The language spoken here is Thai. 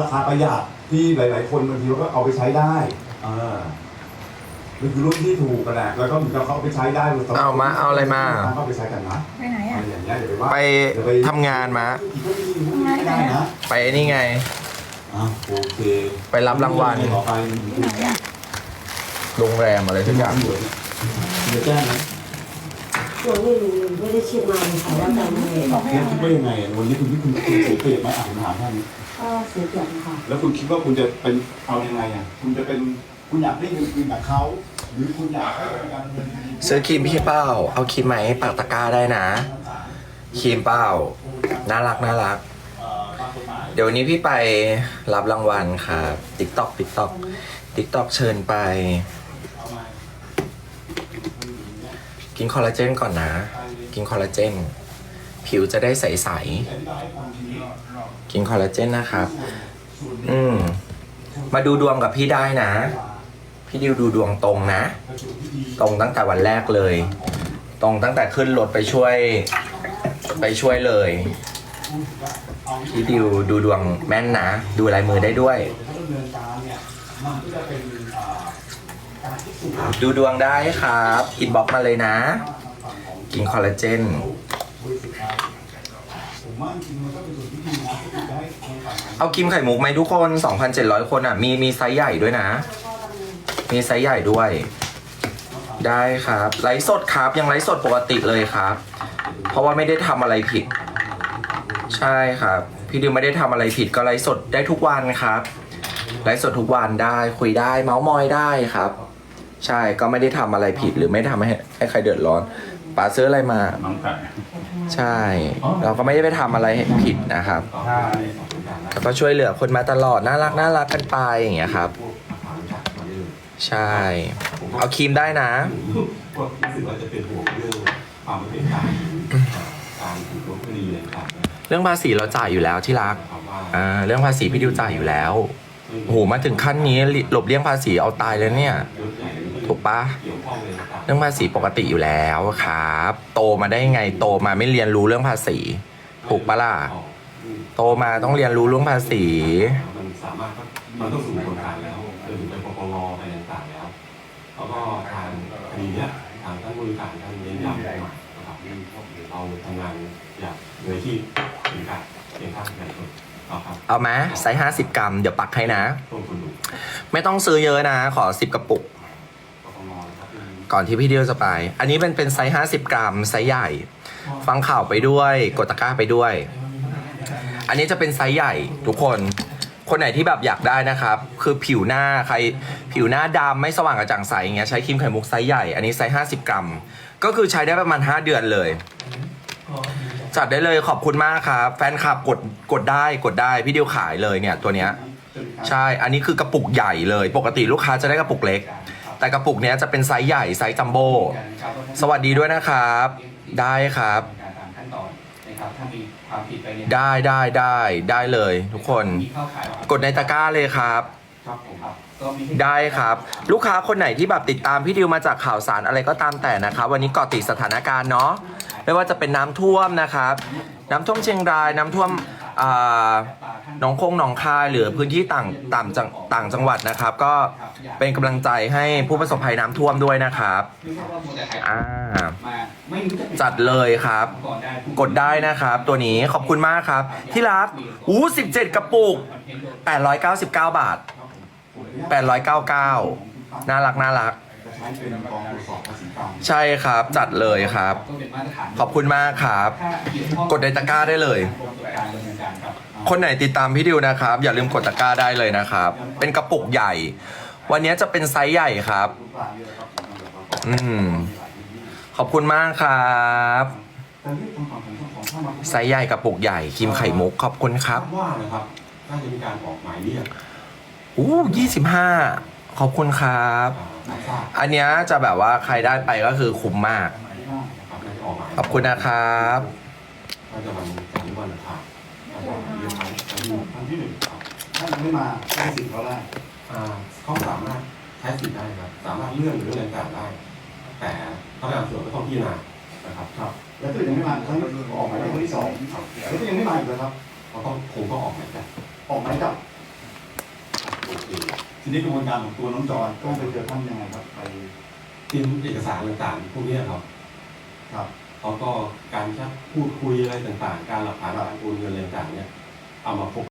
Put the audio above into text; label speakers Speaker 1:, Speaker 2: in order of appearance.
Speaker 1: ราคาประหยัดที่หลาย ๆ คนบางทีก็เอาไปใช้ได้เออมันคือรุ่นที่ถูกกันแหละแล้วก็เหมือนกับเขาเอาไปใช้ได้
Speaker 2: เอามาเอาอะไรมา
Speaker 1: เข้าไปใช้กันนะ
Speaker 3: ไปไหน
Speaker 1: อะ
Speaker 3: อะ
Speaker 1: ไรอย่างเงี้ยเดี๋ยวไปว่า
Speaker 2: ไป
Speaker 1: เดี๋ยว
Speaker 2: ทำงานมา
Speaker 1: ไม่ได้นะ
Speaker 2: ไปนี่ไง
Speaker 1: อะโอเค
Speaker 2: ไปรับรางวัล
Speaker 1: ต่อไป
Speaker 3: ไปไหนอะ
Speaker 2: โรงแรมอะไรทุกอย่าง
Speaker 1: เดี๋ยวแจ้งนะ
Speaker 4: ยังไม่รู้ไม่ได้เช็คมาเลยค่ะว่าจำเลย
Speaker 3: บอกให้
Speaker 1: คุณ
Speaker 3: เอา
Speaker 1: คิดว่ายังไงอะวันนี้คุณที่คุณคุณเสียเปรียบไหมอะผมถามแค่นี้
Speaker 4: ก็เสียเปรียบค่ะ
Speaker 1: แล้วคุณคิดว่าคุณจะเป็นเอายังไงอะคุณจะเป็นคุณอยากได้เงินคืนจากเขาหรือคุณอยากให้เป็นการเงินคืน
Speaker 2: ซื้อครีมพี่เป้า เอาครีมไหมปากตะกร้าได้นะครีมเป้า น่ารักน่ารัก
Speaker 1: เอ่อตามกฎหมาย
Speaker 2: เดี๋ยววันนี้พี่ไปรับรางวัลครับติ๊กต็อกติ๊กต็อกติ๊กต็อกเชิญไป
Speaker 1: เอามา
Speaker 2: กินคอลลาเจนก่อนนะ กินคอลลาเจน ผิวจะได้ใสๆ กินคอลลาเจนนะครับ อืม มาดูดวงกับพี่ได้นะ พี่ดิวดูดวงตรงนะ ตรงตั้งแต่วันแรกเลย ตรงตั้งแต่ขึ้นรถไปช่วย ไปช่วยเลย พี่ดิวดูดวงแม่นนะ ดูลายมือได้ด้วย
Speaker 1: ดูด
Speaker 2: วงได้ครับอินบ็อกมาเลยนะ กินคอลลาเจน
Speaker 1: บริสุทธิ์ครับผมว่าจริงๆมันก็เป็นส่วนที่ดีนะที่จะให้คนฝั่งพัน
Speaker 2: เอากิมไข่มุกไหมทุกคน 2,700 คนอะ มีมีไซส์ใหญ่ด้วยนะ มีไซส์ใหญ่ด้วย ได้ครับ ไลฟ์สดครับ ยังไลฟ์สดปกติเลยครับ เพราะว่าไม่ได้ทำอะไรผิด ใช่ครับ พี่ดิวไม่ได้ทำอะไรผิดก็ไลฟ์สดได้ทุกวันครับ ไลฟ์สดทุกวันได้คุยได้ เมาส์มอยได้ครับ ใช่ก็ไม่ได้ทำอะไรผิดหรือไม่ทำให้ให้ใครเดือดร้อนป๋าซื้ออะไรมา
Speaker 1: น้องไก่
Speaker 2: ใช่ เราก็ไม่ได้ไปทำอะไรผิดนะครับ
Speaker 1: ใช่
Speaker 2: แล้วก็ช่วยเหลือคนมาตลอดน่ารักน่ารักกันไปอย่างเงี้ยครับ ใช่ เอาครีมได้นะ
Speaker 5: ก็รู้สึกว่าจะเป็นห่วงเรื่องความไม่เป็นกลางการถูกลบคดีอะไรต่างๆ
Speaker 2: เรื่องภาษีเราจ่ายอยู่แล้วที่รัก
Speaker 5: นะครับว่า
Speaker 2: อ่าเรื่องภาษีพี่ดิวจ่ายอยู่แล้วโอ้โหมาถึงขั้นนี้หลบเลี่ยงภาษีเอาตายเลยเนี่ย
Speaker 5: ยศใหญ่หรือ
Speaker 2: ถูกปะ
Speaker 5: เกี่ยวข้องเลยต่าง
Speaker 2: เรื่องภาษีปกติอยู่แล้วครับ โตมาได้ยังไงโตมาไม่เรียนรู้เรื่องภาษี ถูกปะล่ะ
Speaker 5: ออกอืม
Speaker 2: โตมาต้องเรียนรู้เรื่องภาษี
Speaker 5: มันสามารถก็มันต้องสู่กระบวนการแล้วจนถึงไปปปงไปต่างๆแล้วแล้วก็ทางคดีเนี้ยทางท่านบริการท่านเน้นย้ำใหม่นะครับเราทำงานอย่างโดยที่เป็นการเป็นข้างในสุดนะครับ
Speaker 2: เอาไหมไซส์ห้าสิบกรัม เดี๋ยวปักให้นะ
Speaker 5: ต้นทุนดู
Speaker 2: ไม่ต้องซื้อเยอะนะ ขอสิบกระปุก
Speaker 5: ปปงนะครับเป็น
Speaker 2: ก่อนที่พี่เดียวจะไป อันนี้เป็นเป็นไซส์ห้าสิบกรัมไซส์ใหญ่ ฟังข่าวไปด้วยกดตะกร้าไปด้วย อันนี้จะเป็นไซส์ใหญ่ทุกคน คนไหนที่แบบอยากได้นะครับ คือผิวหน้าใครผิวหน้าดำไม่สว่างกระจ่างใสอย่างเงี้ยใช้ครีมไข่มุกไซส์ใหญ่ อันนี้ไซส์ห้าสิบกรัม ก็คือใช้ได้ประมาณ5เดือนเลย จัดได้เลยขอบคุณมากครับ แฟนคลับกดกดได้กดได้พี่ดิวขายเลยเนี่ยตัวเนี้ยใช่ อันนี้คือกระปุกใหญ่เลย ปกติลูกค้าจะได้กระปุกเล็ก แต่กระปุกเนี้ยจะเป็นไซส์ใหญ่ไซส์จัมโบ้สวัสดีด้วยนะครับ ได้ครับ
Speaker 6: การตามขั้นตอนนะครับถ้ามีความผิดไปเนี่ย
Speaker 2: ได้ได้ได้ได้เลย ทุกคน
Speaker 6: มีเข้าข่าย
Speaker 2: กดในตะกร้าเลยครับ
Speaker 6: ครับผมครับก็มี
Speaker 2: ได้ครับ ลูกค้าคนไหนที่แบบติดตามพี่ดิวมาจากข่าวสารอะไรก็ตามแต่นะครับ วันนี้เกาะติดสถานการณ์เนาะไม่ว่าจะเป็นน้ำท่วมนะครับ น้ำท่วมเชียงรายน้ำท่วม อ่าหนองคงหนองคายหรือพื้นที่ต่างต่างจังต่างจังหวัดนะครับ ก็เป็นกำลังใจให้ผู้ประสบภัยน้ำท่วมด้วยนะครับอ่า
Speaker 6: จั
Speaker 2: ดเลยครับ
Speaker 6: กด
Speaker 2: ได้นะครับ ตัวนี้ขอบคุณมากครับ ที่รักอู้17กระปุก899บาท899น่ารักน่ารัก
Speaker 1: ใช้เป็นกองตรวจสอบภาษีกรรม
Speaker 2: ใช่ครับจัดเลยครับ
Speaker 6: ก็เป็นมาตรฐาน
Speaker 2: ขอบคุณมากครับ
Speaker 6: ถ้าเกี่ยวข้อง
Speaker 2: กดในตะกร้าได้เลย
Speaker 6: การดำเนินการครับ
Speaker 2: คนไหนติดตามพี่ดิวนะครับ อย่าลืมกดตะกร้าได้เลยนะครับ เป็นกระปุกใหญ่ วันนี้จะเป็นไซส์ใหญ่ครับอืม ขอบคุณมากครับ
Speaker 5: แต่เรื่องทางฝั่งของเจ้าของเข้ามา
Speaker 2: ไซส์ใหญ่กระปุกใหญ่ครีมไข่มุกขอบคุณครับ
Speaker 5: ดว่านะครับน่าจะมีการออกหมายเรียก
Speaker 2: อู้ยี่สิบห้า ขอบคุณครับ
Speaker 5: อ่านักทราบ
Speaker 2: อันเนี้ยจะแบบว่าใครได้ไปก็คือคุ้มมาก
Speaker 5: นะครับน่าจะออกหมาย
Speaker 2: ขอบคุณนะครับ
Speaker 5: น่าจะวันจันทร์หรือวันอังคารแล้วก็เรียกเขาไปดู
Speaker 1: ครั้งที่หนึ่งครับถ้ายังไม่มาใช้สิทธิ์เขาได้
Speaker 5: อ่าเขาสามารถใช้สิทธิ์ได้ครับ สามารถเลื่อนหรืออะไรต่างๆได้ แต่พนักงานสวนก็ต้องพิจารณานะครับ
Speaker 1: ครับ แล้วถ้ายังไม่มาครั้งออกหมายเลขคนที่สองแล้วถ้ายังไม่มาอีกเลยครับ
Speaker 5: เขาต้องคงต้องออกหมายจับ
Speaker 1: ออกหมายจับ
Speaker 5: โอเค
Speaker 1: ทีนี้กระบวนการของตัวน้องจอยต้องไปเจอท่านยังไงครับไป
Speaker 5: เตรียมเอกสารต่างๆพวกเนี้ยครับ
Speaker 1: ครับ
Speaker 5: แล้วก็การแชทพูดคุยอะไรต่างๆ การหลักฐานการโอนเงินอะไรต่างๆเนี่ยเอามาพบ